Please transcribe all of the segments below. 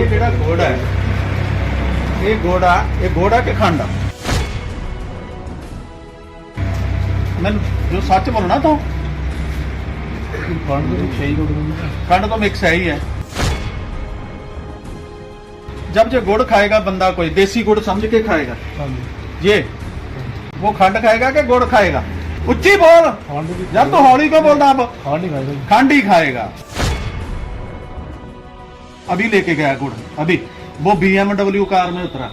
ਦੱਸ ਇਹ ਜਿਹੜਾ ਗੁੜ ਹੈ ਇਹ ਗੁੜ ਆ ਇਹ ਗੁੜ ਆ ਕਿ ਖੰਡ ਆ ਮੈਨੂੰ ਜੋ ਸੱਚ ਬੋਲਣਾ ਤੂੰ ਖੰਡ ਦੇ ਸਹੀ ਗੁੜ ਦਾ खंड तो मिक्स है ही है जब जो गुड़ खाएगा बंदा कोई देसी गुड़ समझ के खाएगा ਹਾਂਜੀ ये वो खंड खाएगा कि गुड़ खाएगा उच्ची बोल ਖੰਡ ਦੀ यार तो हौली को बोलना अब ਖੰਡ ਹੀ ਖਾਏਗਾ ਜੀ खंड ही खाएगा अभी लेके गया गुड़ अभी वो बीएमडब्ल्यू कार में उतरा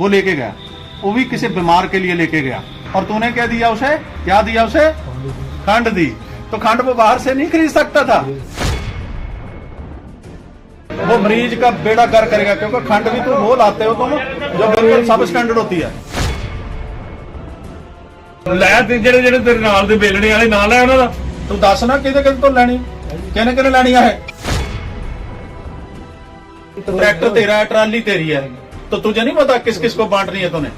वो लेके गया वो भी किसी बीमार के लिए लेके गया और तूने क्या दिया उसे क्या दिया उसे ਖੰਡ ਦੀ खंड दी तो खंड वो बाहर से नहीं खरीद सकता था वो मरीज का बेड़ा कर करेगा क्योंकि खंड भी तुम वो लाते हो तुम जो बिल्कुल सब स्टैंडर्ड होती है ਲੈ ਤੇ ਜਿਹੜੇ ਜਿਹੜੇ ਤੇਰੇ ਨਾਲ ਦੇ ਵੇਲਣੇ ਵਾਲੇ ਨਾਲ ਲੈ ਉਹਨਾਂ ਦਾ तू दस ना किते किते तो लेनी किने किने लेनी है तो ट्रैक्टर तेरा है ट्राली तेरी है। तो तुझे नहीं पता किस किस को बांटनी है तूने?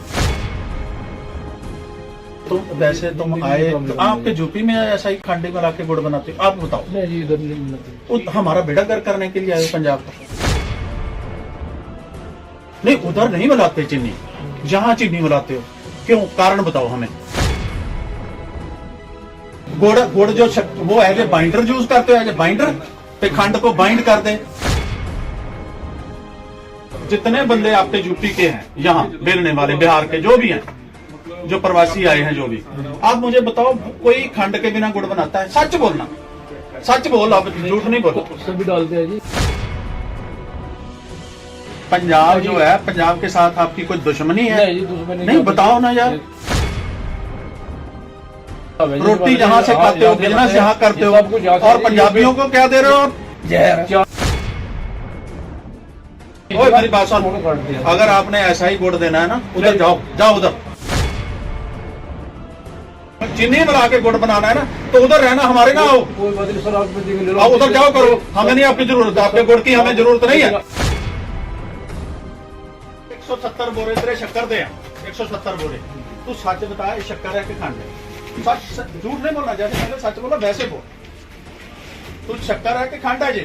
तो वैसे तुम आए आपके यूपी में ऐसा ही खांडे में लाके गुड़ बनाते हो आप बताओ। नहीं जी इधर नहीं बनाते। हमारा बेड़ा कर करने के लिए आए पंजाब का। नहीं उधर नहीं बनाते चीनी। जहाँ चीनी बनाते हो। क्यों? कारण बताओ हमें। गुड़ गुड़ जो वो एज ए बाइंडर यूज़ करते हो एज ए बाइंडर खंड को बाइंड कर दे। जितने बंदे आपके यूपी के हैं यहाँ बेलने वाले बिहार के जो भी हैं जो प्रवासी आए हैं जो भी आप मुझे बताओ कोई खंड के बिना गुड़ बनाता है? सच बोलना। सच बोल अब झूठ नहीं बोलो। सभी डालते हैं जी। पंजाब जो है पंजाब के साथ आपकी कोई दुश्मनी है? नहीं दुश्मनी नहीं बताओ ना यार। रोटी जहाँ से खाते हो बिज़नेस यहाँ करते हो। और पंजाबियों को क्या दे रहे हो आप? ओए मेरी बात सुन अगर आपने ऐसा ही गुड़ देना है ना उधर जाओ जाओ उधर चीनी मिला के गुड़ बनाना है ना तो उधर रहना हमारे ना आओ कोई बात नहीं सर आप ले लो आओ उधर जाओ करो हमें नहीं आपकी जरूरत है आपके गुड़ की हमें जरूरत नहीं है 170 बोरे तेरे शक्कर दे 170 बोरे तू सच बता ये शक्कर है कि खंड है सच सच- झूठ नहीं बोलना जैसे मैंने सच बोला वैसे बोल तू शक्कर है कि खंड है जी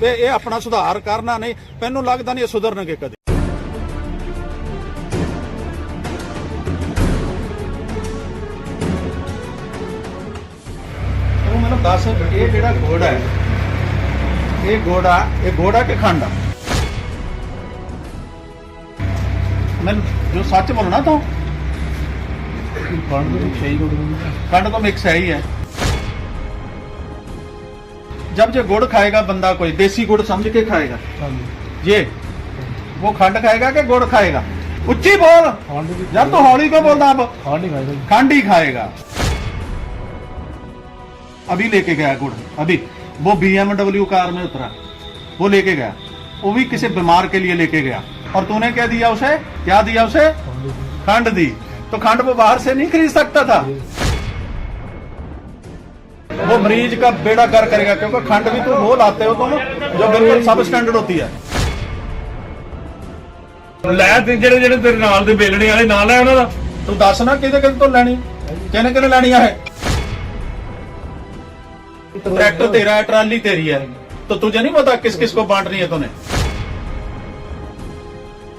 ਤੇ ਇਹ ਆਪਣਾ ਸੁਧਾਰ ਕਰਨਾ ਨਹੀਂ ਮੈਨੂੰ ਲੱਗਦਾ ਨਹੀਂ ਇਹ ਸੁਧਰਨਗੇ ਕਦੇ। ਉਹ ਮੈਨੂੰ ਦੱਸ ਇਹ ਜਿਹੜਾ ਘੋੜਾ ਹੈ ਇਹ ਘੋੜਾ ਇਹ ਘੋੜਾ ਕਿ ਖਾਂਡਾ? ਮੈਂ ਜੋ ਸੱਚ ਬੋਲਣਾ ਤੂੰ? ਖੰਡ ਤੋਂ ਮਿਕਸ ਹੈ ਹੀ ਹੈ। जब जो गुड़ खाएगा बंदा कोई देसी गुड़ समझ के खाएगा? ये वो खंड खाएगा कि गुड़ खाएगा? उच्ची बोल। जब तो हौली को बोलता अब खंड ही खाएगा। अभी लेके गया गुड़ अभी। वो बीएमडब्ल्यू कार में उतरा वो लेके गया। वो भी किसी बीमार के लिए लेके गया। और तूने क्या दिया उसे? क्या दिया उसे? खंड दी। तो खंड वो बाहर से नहीं खरीद सकता था। वो मरीज का बेड़ा कर करेगा क्योंकि खंड भी तुम वो लाते हो तुम जो बिल्कुल सब स्टैंडर्ड होती है ਲੈ ਤੇ ਜਿਹੜੇ ਜਿਹੜੇ ਤੇਰੇ ਨਾਲ ਦੇ ਬੇਲਣੇ ਵਾਲੇ ਨਾਲ ਹੈ ਉਹਨਾਂ ਦਾ तू दस ना किधे किधे तो लैनी किने किने लैनी है ट्रैक्टर तेरा है ट्राली तेरी है तो तुझे नहीं पता किस किस को बांटनी है तूने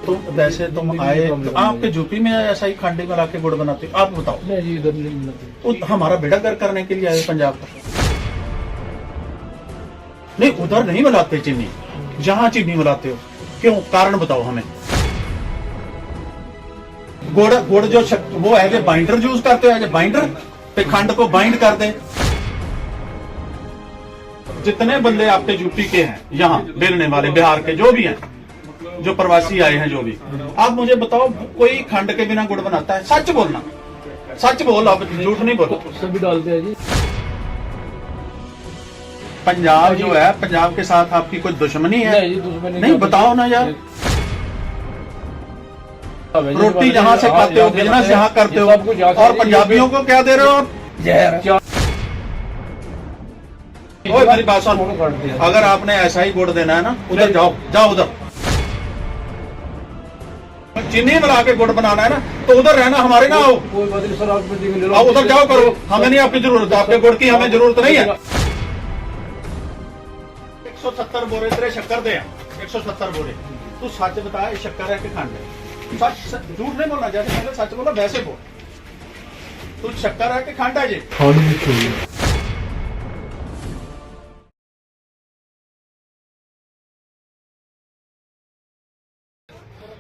तुम वैसे तुम आए आपके झुपी में ऐसा ही खांडे में लाके गुड़ बनाते आप बताओ। नहीं इधर नहीं बनाते। हमारा बेटा घर करने के लिए आए पंजाब का। नहीं उधर नहीं बनाते चीनी। जहाँ चीनी बनाते हो। क्यों? कारण बताओ हमें। गुड़ गुड़ जो शक, वो एज ए बाइंडर यूज़ करते हो एज ए बाइंडर पे खंड को बाइंड कर दे। जितने बंदे आपके यूपी के हैं यहाँ बेलने वाले बिहार के जो भी हैं जो प्रवासी आए हैं जो भी। आप मुझे बताओ कोई खंड के बिना गुड़ बनाता है? सच बोलना। सच बोल अब झूठ नहीं बोलो। सभी डालते हैं जी। पंजाब जो है पंजाब के साथ आपकी कोई दुश्मनी है? नहीं दुश्मनी नहीं बताओ ना यार। रोटी जहाँ से खाते हो बिज़नेस जहाँ करते हो। और पंजाबियों को क्या दे रहे हो आप? ओए मेरी बात सुन। अगर आपने ऐसा ही गुड़ देना है ना उधर जाओ जाओ उधर। चीनी मिला के गुड़ बनाना है ना तो उधर रहना हमारे ना आओ कोई बात नहीं सर आप मिट्टी में ले लो आओ उधर जाओ करो हमें नहीं आपकी जरूरत आपके गुड़ की हमें जरूरत नहीं है 170 बोरे तेरे शक्कर दे 170 बोरे तू सच बता ये शक्कर है कि खंड है सच सच- झूठ नहीं बोलना जैसे मैंने सच बोला वैसे बोल तू शक्कर है कि खंड है जी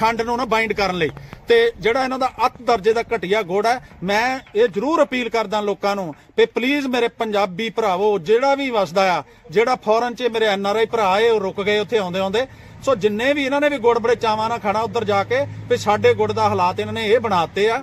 ਖੰਡ ਨੂੰ ਨਾ ਬਾਈਂਡ ਕਰਨ ਲਈ। ਤੇ ਜਿਹੜਾ ਇਹਨਾਂ ਦਾ ਅੱਤ ਦਰਜੇ ਦਾ ਘਟੀਆ ਗੁੜ ਹੈ, ਮੈਂ ਇਹ ਜ਼ਰੂਰ ਅਪੀਲ ਕਰਦਾ ਲੋਕਾਂ ਨੂੰ ਕਿ ਪਲੀਜ਼ ਮੇਰੇ ਪੰਜਾਬੀ ਭਰਾਵੋ, ਜਿਹੜਾ ਵੀ ਵਸਦਾ ਆ, ਜਿਹੜਾ ਫੋਰਨ 'ਚ ਮੇਰੇ ਐਨ ਆਰ ਆਈ ਭਰਾ ਏ ਉਹ ਰੁਕ ਗਏ ਉੱਥੇ ਆਉਂਦੇ ਆਉਂਦੇ। ਸੋ ਜਿੰਨੇ ਵੀ ਇਹਨਾਂ ਨੇ ਵੀ ਗੁੜ ਬੜੇ ਚਾਵਾਂ ਨਾਲ ਖਾਣਾ ਉੱਧਰ ਜਾ ਕੇ, ਵੀ ਸਾਡੇ ਗੁੜ ਦਾ ਹਾਲਾਤ ਇਹਨਾਂ ਨੇ ਇਹ ਬਣਾਤੇ ਆ।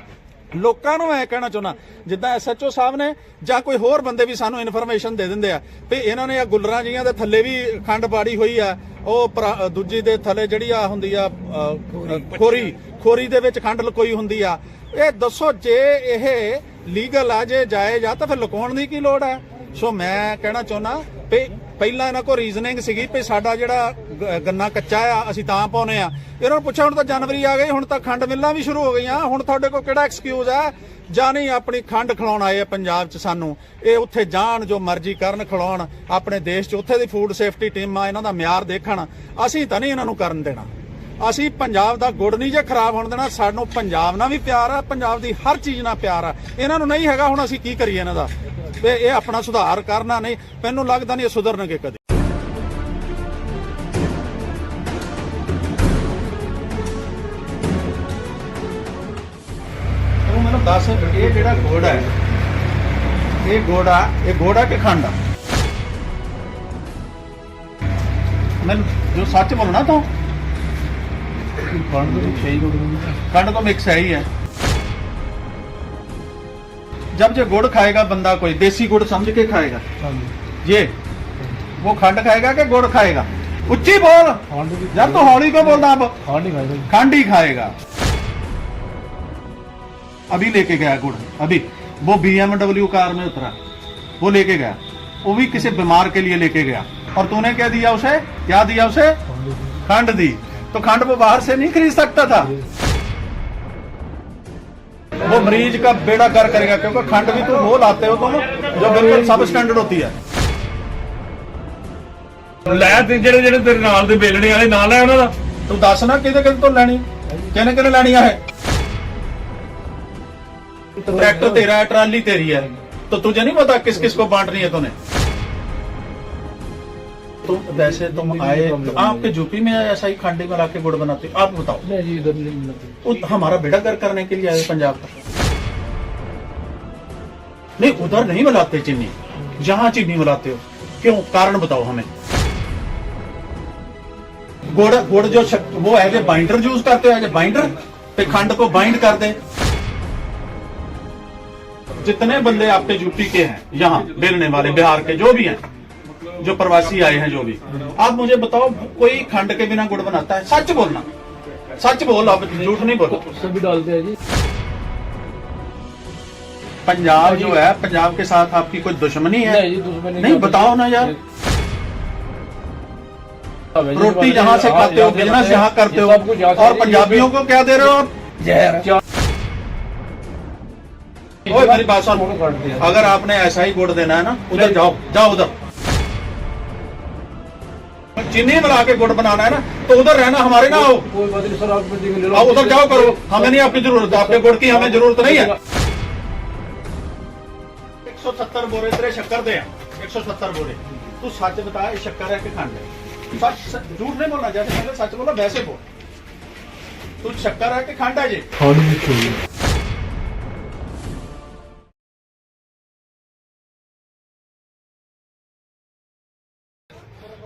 ਲੋਕਾਂ ਨੂੰ ਐ ਕਹਿਣਾ ਚਾਹੁੰਦਾ, ਜਿੱਦਾਂ ਐਸਐਚਓ ਸਾਹਿਬ ਨੇ ਜਾਂ ਕੋਈ ਹੋਰ ਬੰਦੇ ਵੀ ਸਾਨੂੰ ਇਨਫੋਰਮੇਸ਼ਨ ਦੇ ਦਿੰਦੇ ਆ, ਵੀ ਇਹਨਾਂ ਨੇ ਆ ਗੁੱਲਰਾਂ ਜੀਆਂ ਦੇ ਥੱਲੇ ਵੀ ਖੰਡ ਪਾੜੀ ਹੋਈ ਆ, ਉਹ ਪਰਾ- ਦੂਜੀ ਦੇ ਥੱਲੇ ਜਿਹੜੀ ਆ ਹੁੰਦੀ ਆ ਖੋਰੀ ਖੋਰੀ ਦੇ ਵਿੱਚ ਖੰਡ ਲਕੋਈ ਹੁੰਦੀ ਆ। ਇਹ ਦੱਸੋ ਜੇ ਇਹ ਲੀਗਲ ਆ, ਜੇ ਜਾਇਜ਼ ਆ, ਤਾਂ ਫਿਰ ਲੁਕਾਉਣ ਦੀ ਕੀ ਲੋੜ ਹੈ ਸੋ ਮੈਂ ਕਹਿਣਾ ਚਾਹੁੰਦਾ ਵੀ ਪਹਿਲਾਂ ਇਹਨਾਂ ਕੋ ਰੀਜ਼ਨਿੰਗ ਸੀਗੀ ਵੀ ਸਾਡਾ ਜਿਹੜਾ ਗੰਨਾ ਕੱਚਾ ਆ, ਅਸੀਂ ਤਾਂ ਪਾਉਨੇ ਆ। ਇਹਨਾਂ ਨੂੰ ਪੁੱਛਿਆ, ਹੁਣ ਤਾਂ ਜਨਵਰੀ ਆ ਗਈ, ਹੁਣ ਤਾਂ ਖੰਡ ਮਿਲਾਂ ਵੀ ਸ਼ੁਰੂ ਹੋ ਗਈਆਂ। ਹੁਣ ਤੁਹਾਡੇ ਕੋਲ ਕਿਹੜਾ ਐਕਸਕਿਊਜ਼ ਆ? ਜਾਂ ਨਹੀਂ, ਆਪਣੀ ਖੰਡ ਖਿਲਾਉਣ ਆਏ ਆ ਪੰਜਾਬ 'ਚ ਸਾਨੂੰ। ਇਹ ਉੱਥੇ ਜਾਣ, ਜੋ ਮਰਜ਼ੀ ਕਰਨ ਖਿਲਾਉਣ, ਆਪਣੇ ਦੇਸ਼ 'ਚ ਉੱਥੇ ਦੀ ਫੂਡ ਸੇਫਟੀ ਟੀਮਾਂ ਇਹਨਾਂ ਦਾ ਮਿਆਰ ਦੇਖਣ। ਅਸੀਂ ਤਾਂ ਨਹੀਂ ਇਹਨਾਂ ਨੂੰ ਕਰਨ ਦੇਣਾ। ਅਸੀਂ ਪੰਜਾਬ ਦਾ ਗੁੜ ਨਹੀਂ ਜੇ ਖਰਾਬ ਹੋਣ ਦੇਣਾ, ਸਾਨੂੰ ਪੰਜਾਬ ਨਾਲ ਵੀ ਪਿਆਰ ਆ, ਪੰਜਾਬ ਦੀ ਹਰ ਚੀਜ਼ ਨਾਲ ਪਿਆਰ ਆ। ਇਹਨਾਂ ਨੂੰ ਨਹੀਂ ਹੈਗਾ, ਹੁਣ ਅਸੀਂ ਕੀ ਕਰੀਏ ਇਹਨਾਂ ਦਾ? ਤੇ ਇਹ ਆਪਣਾ ਸੁਧਾਰ ਕਰਨਾ ਨਹੀਂ। ਮੈਨੂੰ ਲੱਗਦਾ ਨਹੀਂ ਇਹ ਸੁਧਰਨਗੇ ਕਦੇ। ਇਹ ਜਿਹੜਾ ਗੁੜ ਹੈ ਇਹ ਗੁੜ ਆ ਇਹ ਗੁੜ ਆ ਕਿ ਖੰਡ ਆ ਮੈਨੂੰ ਜੋ ਸੱਚ ਬੋਲਣਾ ਤੂੰ ਖੰਡ ਦੇ ਛੇ ਗੁੜ ਦੇ खंड तो मिक्स है ही है जब जो गुड़ खाएगा बंदा कोई देसी गुड़ समझ के खाएगा ਹਾਂਜੀ ये वो खंड खाएगा कि गुड़ खाएगा उच्ची बोल ਖੰਡ ਦੀ यार तो हौली को बोलना अब ਖੰਡ ਹੀ ਖਾਏਗਾ ਜੀ खंड ही खाएगा अभी लेके गया गुड़ अभी वो बीएमडब्ल्यू कार में उतरा वो लेके गया वो भी किसी बीमार के लिए लेके गया और तूने क्या दिया उसे क्या दिया उसे ਖੰਡ ਦੀ खंड दी तो खंड वो बाहर से नहीं खरीद सकता था वो मरीज का बेड़ा कर करेगा क्योंकि खंड भी तुम वो लाते हो तुम जो बिल्कुल सब स्टैंडर्ड होती है ਲੈ ਤੇ ਜਿਹੜੇ ਜਿਹੜੇ ਤੇਰੇ ਨਾਲ ਦੇ ਵੇਲਣੇ ਵਾਲੇ ਨਾਲ ਲੈ ਉਹਨਾਂ ਦਾ तू दस ना किधे किधे तो लेनी किने किने लेनी है तो ट्रैक्टर तेरा है ट्राली तेरी है। तो तुझे नहीं पता किस किस को बांटनी है तूने? तो वैसे तुम आए आपके यूपी में ऐसा ही खांडी में लाके गुड़ बनाते हो। आप बताओ। हमारा बेटा कर करने के लिए आए पंजाब का। नहीं उधर नहीं मिलाते चीनी। जहाँ चीनी मिलाते हो। क्यों? कारण बताओ हमें। गुड़ गुड़ जो वो एज ए बाइंडर यूज़ करते हो एज ए बाइंडर खंड को बाइंड कर दे। जितने बंदे आपके यूपी के हैं यहाँ बेलने वाले बिहार के जो भी हैं जो प्रवासी आए हैं जो भी आप मुझे बताओ कोई खंड के बिना गुड़ बनाता है सच बोलना सच बोल अब झूठ नहीं बोलो सभी डालते हैं जी पंजाब जो है पंजाब के साथ आपकी कोई दुश्मनी है नहीं जी दुश्मनी नहीं बताओ ना यार रोटी जहाँ से खाते हो बिजनेस यहाँ करते हो और पंजाबियों को क्या दे रहे हो आप जहर ओए मेरी बात सुन अगर आपने ऐसा ही गुड़ देना है ना उधर जाओ जाओ उधर चीनी मिला के गुड़ बनाना है ना तो उधर रहना हमारे ना आओ कोई बात नहीं सर आप मिट्टी में ले लो आओ उधर जाओ करो हमें नहीं आपकी जरूरत आपके गुड़ की हमें जरूरत नहीं है 170 बोरे तेरे शक्कर दे 170 बोरे तू सच बता ये शक्कर है कि खंड है सच सच- झूठ नहीं बोलना जैसे मैंने सच बोला वैसे बोल तू शक्कर है कि खंड है जी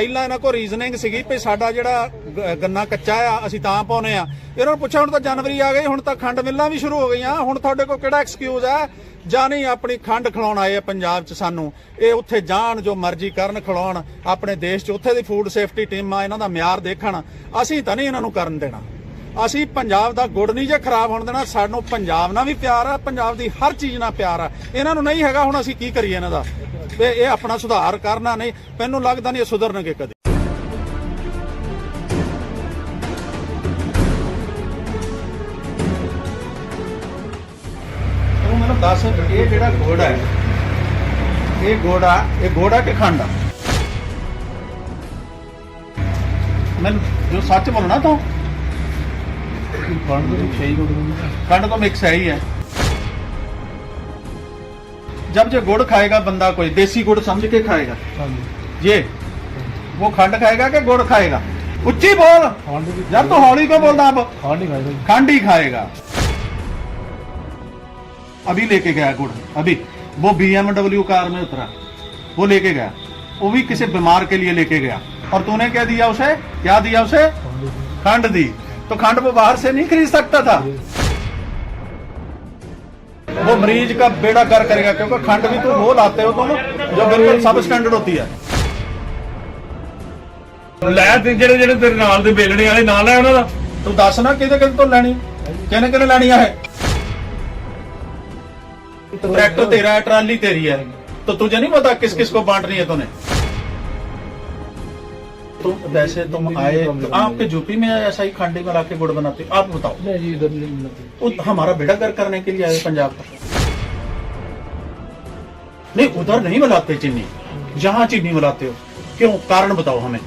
ਪਹਿਲਾਂ ਇਹਨਾਂ ਕੋਲ ਰੀਜ਼ਨਿੰਗ ਸੀਗੀ ਵੀ ਸਾਡਾ ਜਿਹੜਾ ਗੰਨਾ ਕੱਚਾ ਆ, ਅਸੀਂ ਤਾਂ ਪਾਉਨੇ ਆ। ਇਹਨਾਂ ਨੂੰ ਪੁੱਛਿਆ, ਹੁਣ ਤਾਂ ਜਨਵਰੀ ਆ ਗਈ, ਹੁਣ ਤਾਂ ਖੰਡ ਮਿੱਲਾਂ ਵੀ ਸ਼ੁਰੂ ਹੋ ਗਈਆਂ। ਹੁਣ ਤੁਹਾਡੇ ਕੋਲ ਕਿਹੜਾ ਐਕਸਕਿਊਜ਼ ਆ? ਜਾਂ ਨਹੀਂ, ਆਪਣੀ ਖੰਡ ਖਿਲਾਉਣ ਆਏ ਆ ਪੰਜਾਬ 'ਚ ਸਾਨੂੰ। ਇਹ ਉੱਥੇ ਜਾਣ, ਜੋ ਮਰਜ਼ੀ ਕਰਨ ਖਿਲਾਉਣ, ਆਪਣੇ ਦੇਸ਼ 'ਚ ਉੱਥੇ ਦੀ ਫੂਡ ਸੇਫਟੀ ਟੀਮਾਂ ਇਹਨਾਂ ਦਾ ਮਿਆਰ ਦੇਖਣ। ਅਸੀਂ ਤਾਂ ਨਹੀਂ ਇਹਨਾਂ ਨੂੰ ਕਰਨ ਦੇਣਾ। ਅਸੀਂ ਪੰਜਾਬ ਦਾ ਗੁੜ ਨਹੀਂ ਜੇ ਖਰਾਬ ਹੋਣ ਦੇਣਾ, ਸਾਨੂੰ ਪੰਜਾਬ ਨਾਲ ਵੀ ਪਿਆਰ ਆ, ਪੰਜਾਬ ਦੀ ਹਰ ਚੀਜ਼ ਨਾਲ ਪਿਆਰ ਆ। ਇਹਨਾਂ ਨੂੰ ਨਹੀਂ ਹੈਗਾ ਹੁਣ ਅਸੀਂ ਕੀ ਕਰੀਏ ਇਹਨਾਂ ਦਾ? ਤੇ ਇਹ ਆਪਣਾ ਸੁਧਾਰ ਕਰਨਾ ਨਹੀਂ, ਮੈਨੂੰ ਲੱਗਦਾ ਨਹੀਂ ਇਹ ਸੁਧਰਨਗੇ ਕਦੇ। ਤੂੰ ਮੈਨੂੰ ਦੱਸ, ਇਹ ਜਿਹੜਾ ਗੁੜ ਹੈ, ਇਹ ਗੁੜ ਆ, ਇਹ ਗੁੜ ਆ ਕਿ ਖੰਡ ਆ? ਮੈਨੂੰ ਜੋ ਸੱਚ ਬੋਲਣਾ ਤੂੰ? खंड तो मिक्स तो है ही है जब जो गुड़ खाएगा बंदा कोई देसी गुड़ समझ के खाएगा। ये वो खंड खाएगा कि गुड़ खाएगा? उच्ची बोल। जब तो हौली को बोलता अब। खंड ही खाएगा अभी लेके गया गुड़ अभी। वो बीएमडब्ल्यू कार में उतरा। वो लेके गया। वो भी किसी बीमार के लिए लेके गया। और तूने क्या दिया उसे? क्या दिया उसे? खंड दी। तो खंड वो बाहर से नहीं खरीद सकता था वो मरीज का बेड़ा कर करेगा क्योंकि खंड भी तो वो लाते हो तुम जो बिल्कुल सब स्टैंडर्ड होती है ਲੈ ਤੇ ਜਿਹੜੇ ਜਿਹੜੇ ਤੇਰੇ ਨਾਲ ਦੇ ਬੇਲਣੇ ਵਾਲੇ ਨਾਲ ਹੈ ਉਹਨਾਂ ਦਾ तू दस ना किधे किधे तो लेनी किने किने लेनी है ट्रैक्टर तेरा है ट्राली तेरी है तो तुझे नहीं पता किस किस को बांटनी है तूने तुम वैसे तुम आए तो आपके यूपी में ऐसा ही खांडी में लाके गुड़ बनाते आप बताओ। जी इधर बनाते। हमारा बेटा घर करने के लिए आए पंजाब का। नहीं उधर नहीं बनाते चीनी जहाँ चीनी बनाते हो। क्यों? कारण बताओ हमें।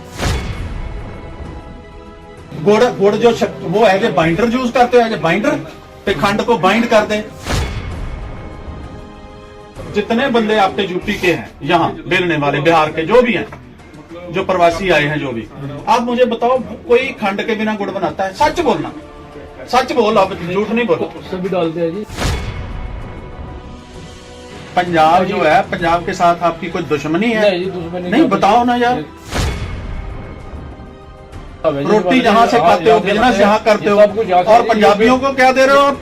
गुड़ गुड़ जो वो एज ए बाइंडर यूज़ करते हो एज ए बाइंडर पे खंड को बाइंड कर दे। जितने बंदे आपके यूपी के हैं यहाँ बेलने वाले बिहार के जो भी हैं जो प्रवासी आए हैं जो भी। आप मुझे बताओ कोई खंड के बिना गुड़ बनाता है? सच बोलना। सच बोल आप झूठ नहीं बोलो। डालते हैं जी। पंजाब जो है पंजाब के साथ आपकी कोई दुश्मनी है? नहीं दुश्मनी नहीं बताओ ना यार। रोटी जहाँ से खाते हो बिज़नेस यहाँ करते हो। और पंजाबियों को क्या दे रहे हो आप?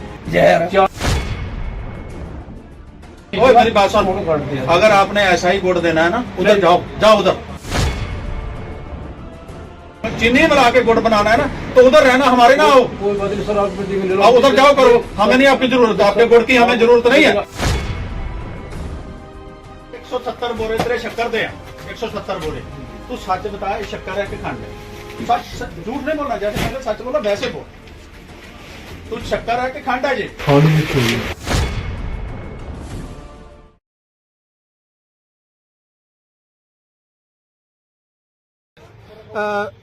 मेरी बात सुन। अगर आपने ऐसा ही गुड़ देना है ना उधर जाओ जाओ उधर। चीनी मिला के गुड़ बनाना है ना तो उधर रहना हमारे ना आओ कोई बात नहीं सर आप मिट्टी में ले लो आओ उधर जाओ करो हमें नहीं आपकी जरूरत आपके गुड़ की हमें जरूरत नहीं है 170 बोरे तेरे शक्कर दे 170 बोरे तू सच बता ये शक्कर है कि खंड है सच सच- झूठ नहीं बोलना जैसे मैंने सच बोला वैसे बोल तू शक्कर है कि खंड है जी खंड मिक्स हो गई ਅ,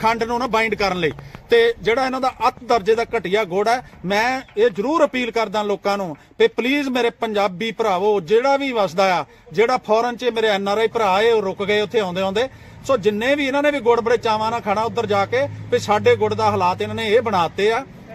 ਖੰਡ ਨੂੰ ਨਾ ਬਾਈਂਡ ਕਰਨ ਲਈ। ਤੇ ਜਿਹੜਾ ਇਹਨਾਂ ਦਾ ਅੱਤ ਦਰਜੇ ਦਾ ਘਟੀਆ ਗੁੜ ਹੈ, ਮੈਂ ਇਹ ਜ਼ਰੂਰ ਅਪੀਲ ਕਰਦਾ ਲੋਕਾਂ ਨੂੰ ਵੀ ਪਲੀਜ਼ ਮੇਰੇ ਪੰਜਾਬੀ ਭਰਾਵੋ, ਜਿਹੜਾ ਵੀ ਵਸਦਾ ਆ, ਜਿਹੜਾ ਫੋਰਨ 'ਚ ਮੇਰੇ ਐੱਨ ਆਰ ਆਈ ਭਰਾ ਆਏ, ਉਹ ਰੁਕ ਗਏ ਉੱਥੇ ਆਉਂਦੇ ਆਉਂਦੇ। ਸੋ ਜਿੰਨੇ ਵੀ ਇਹਨਾਂ ਨੇ ਵੀ ਗੁੜ ਬੜੇ ਚਾਵਾਂ ਨਾਲ ਖਾਣਾ ਉੱਧਰ ਜਾ ਕੇ, ਵੀ ਸਾਡੇ ਗੁੜ ਦਾ ਹਾਲਾਤ ਇਹਨਾਂ ਨੇ ਇਹ ਬਣਾਤੇ ਆ।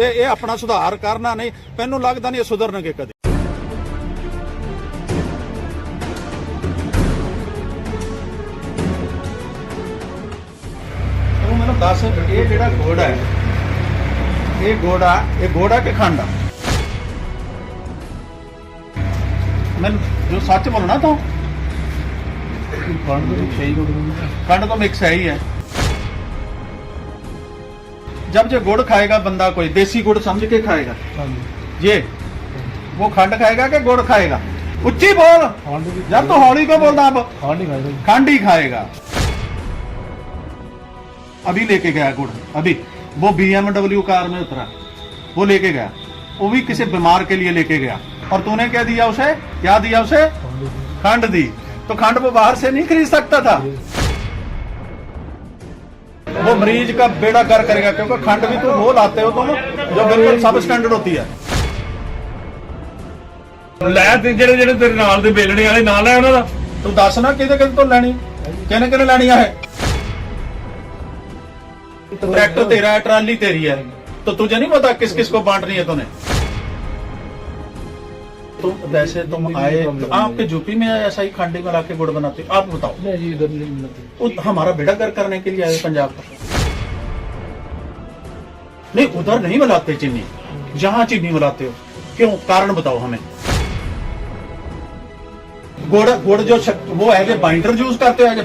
ਇਹ ਆਪਣਾ ਸੁਧਾਰ ਕਰਨਾ ਨਹੀਂ ਮੈਨੂੰ ਲੱਗਦਾ ਨਹੀਂ ਇਹ ਸੁਧਰਨਗੇ ਕਦੇ। ਉਹ ਇਹ ਜਿਹੜਾ ਘੋੜਾ ਹੈ ਇਹ ਘੋੜਾ ਇਹ ਘੋੜਾ ਕਿ ਖਾਂਡਾ ਮੈਂ ਜੋ ਸੱਚ ਬੋਲਣਾ ਤੂੰ? ਖੰਡ ਤੋਂ ਮਿਕਸ ਹੈ ਹੀ ਹੈ। जब जो गुड़ खाएगा बंदा कोई देसी गुड़ समझ के खाएगा? ये वो खंड खाएगा कि गुड़ खाएगा? उच्ची बोल। जब तो हौली को बोलता अब खंड ही खाएगा। अभी लेके गया गुड़ अभी। वो बीएमडब्ल्यू कार में उतरा वो लेके गया। वो भी किसी बीमार के लिए लेके गया। और तूने क्या दिया उसे? क्या दिया उसे? खंड दी। तो खंड वो बाहर से नहीं खरीद सकता था। वो मरीज का बेड़ा कर करेगा क्योंकि खंड भी तो वो लाते हो तुम जो बिल्कुल सब स्टैंडर्ड होती है ਲੈ ਤੇ ਜਿਹੜੇ ਜਿਹੜੇ ਤੇਰੇ ਨਾਲ ਦੇ ਬੇਲਣੇ ਵਾਲੇ ਨਾਲ ਲੈ ਉਹਨਾਂ ਦਾ तू दस ना किधे किधे तो लेनी किने किने लेनी है ट्रैक्टर तेरा है ट्राली तेरी है तो तुझे नहीं पता किस किस को बांटनी है तूने तो वैसे तुम आए तो आपके यूपी में ऐसा ही खांडी में लाके गुड़ बनाते आप बताओ। हमारा बेटा घर करने के लिए आए पंजाब का। नहीं उधर नहीं मिलाते चीनी। जहाँ चीनी मिलाते हो। क्यों? कारण बताओ हमें। गुड़ गुड़ जो वो एज ए बाइंडर यूज़ करते हो एज ए